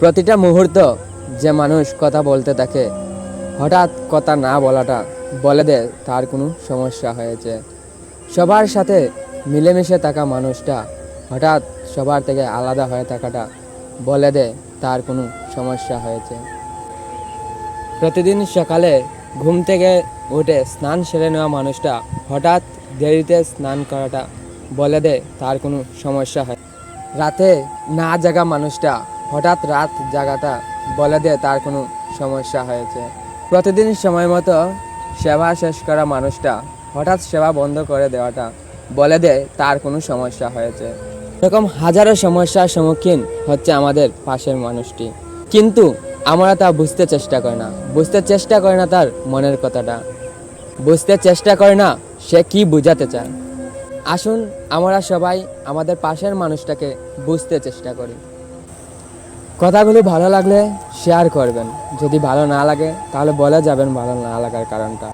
প্রতিটা মুহূর্ত যে মানুষ কথা বলতে থাকে, হঠাৎ কথা না বলাটা বলে দেয় তার কোনো সমস্যা হয়েছে। সবার সাথে মিলেমিশে থাকা মানুষটা হঠাৎ সবার থেকে আলাদা হয়ে থাকাটা বলে দেয় তার কোনো সমস্যা হয়েছে। প্রতিদিন সকালে ঘুম থেকে উঠে স্নান সেরে নেওয়া মানুষটা হঠাৎ দেরিতে স্নান করাটা বলে দেয় তার কোনো সমস্যা হয়। রাতে না জাগা মানুষটা হঠাৎ রাত জাগাটা বলে দেয় তার কোনো সমস্যা হয়েছে। প্রতিদিন সময় মতো সেবা শেষ করা মানুষটা হঠাৎ সেবা বন্ধ করে দেওয়াটা বলে দেয় তার কোনো সমস্যা হয়েছে। এরকম হাজারো সমস্যার সম্মুখীন হচ্ছে আমাদের পাশের মানুষটি। কিন্তু আমরা তা বুঝতে চেষ্টা করি না। বুঝতে চেষ্টা করে না তার মনের কথাটা। বুঝতে চেষ্টা করে না সে কি বোঝাতে চায়। আসুন আমরা সবাই আমাদের পাশের মানুষটাকে বুঝতে চেষ্টা করি। কথাগুলো ভালো লাগলে শেয়ার করবেন। যদি ভালো না লাগে, তাহলে বলে যাবেন ভালো না লাগার কারণটা।